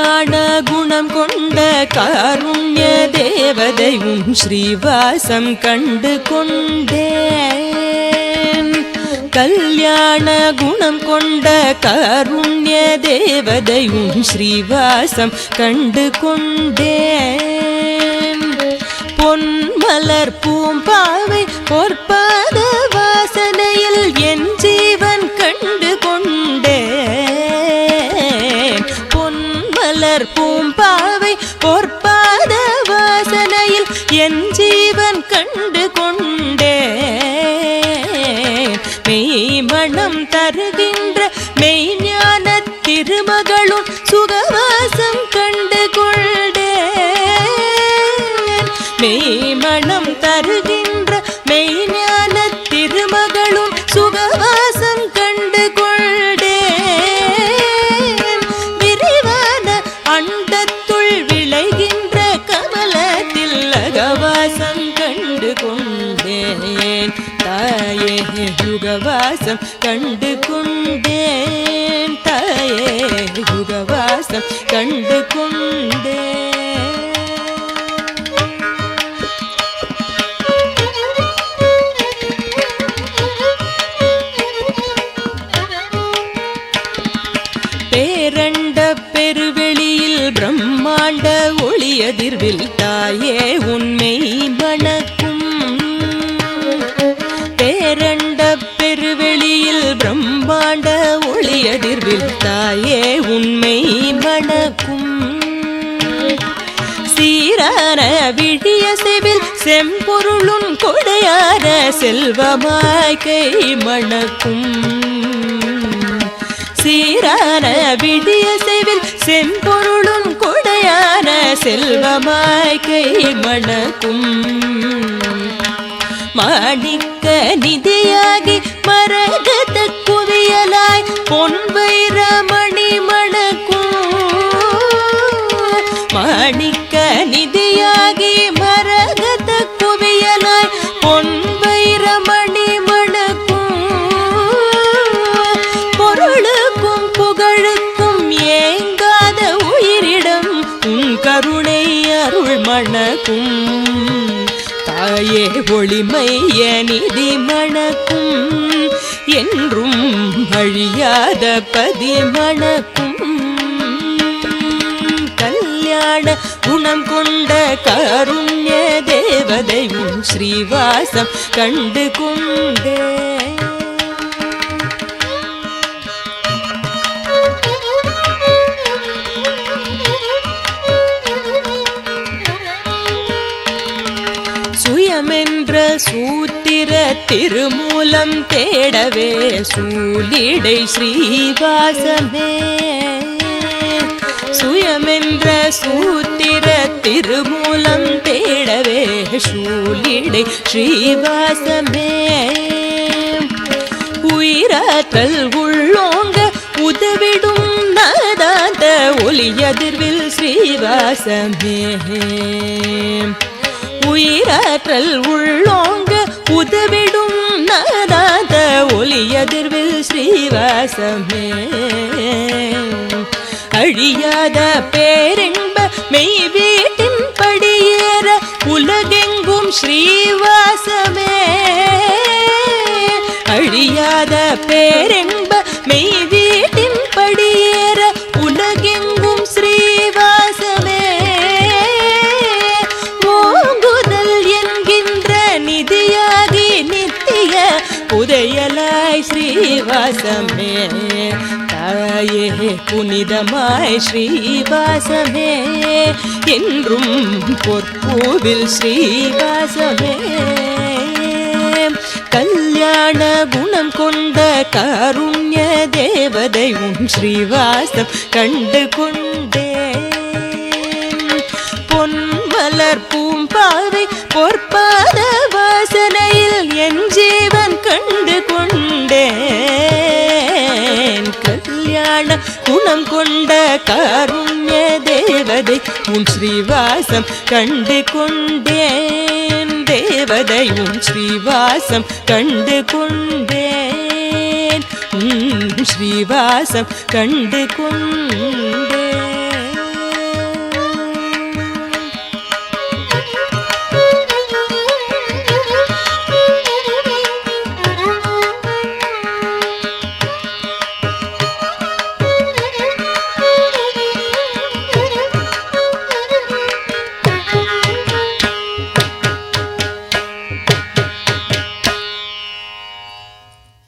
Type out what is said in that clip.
கல்யாண குணம் கொண்ட காருண்ய தேவதையும் ஸ்ரீவாசம் கண்டு கொண்டேன். கல்யாண குணம் கொண்ட கருண்ய தேவதையும் ஸ்ரீவாசம் கண்டு கொண்டேன். பொன்மலர் பூம்பாவை பொற்ப மக்களும் சுகவாசம் கண்டு கொண்டேன் மெய் மனம் தருகின்ற மெய்ஞான திருமகளும் சுகவாசம் கண்டு கொண்டேன் தாயே யுகவாசம் கண்டு கொண்டேன் தாயே யுகவாசம் கண்டு கொண்டேன் பேரண்ட பெருவெளியில் பிரம்மாண்ட எதிர்வில் தாயே உண்மை வணக்கும். பேரண்ட பெருவெளியில் பிரம்மாண்ட ஒளி எதிர்வில் தாயே உண்மை வணக்கும். சீரான விழிய செவில் செம்பொருளும் கொடையான செல்வமாய் கை மணக்கும் சீரான விடிய செவில் செம்பொருள் செல்வமாய் கை மணக்கும் மாணிக்க நிதியாகி மரகத குவியலாய் பொன்பு கருணை அருள் மணக்கும் தாயே ஒளிமைய நிதி மணக்கும். என்றும் அழியாத பதி மணக்கும். கல்யாண குணம் கொண்ட கருண்ய தேவதையும் ஸ்ரீவாசம் கண்டு கொண்டே. சுயமென்ற சூத்திர திருமூலம் தேடவே சூலிடை ஸ்ரீவாசமே. சுயமென்ற சூத்திர திருமூலம் தேடவே சூலிடை ஸ்ரீவாசமே. உயிராற்றல் உள்ளோங்க உதவிடும் நாதாந்த ஒலியதிர்வில் ஸ்ரீவாசமே. உயிராற்றல் உள்ளோங்க உதவிடும் நாதாந்த ஒலியதிர்வில் ஸ்ரீவாசமே. அழியாத பேரின்ப மெய் வீட்டின் படியேற உலகெங்கும் ஸ்ரீவாசமே. அழியாத பேரின்ப புதையலாய் ஸ்ரீவாசமே தாயே புனிதமாய் ஸ்ரீவாசமே என்றும் பொற்பூவில் ஸ்ரீவாசமே. கல்யாண குணம் கொண்ட காருண்ய தேவதை உன் ஸ்ரீவாசம் கண்டு கொண்டே பொன்மலர் பூ கல்யாண குணம் கொண்ட கருண்ய தேவதை உன் ஸ்ரீவாசம் கண்டு கொண்டேன். தேவதை உன் ஸ்ரீவாசம் கண்டு கொண்டேன். ஸ்ரீவாசம் கண்டு கொண்டேன்.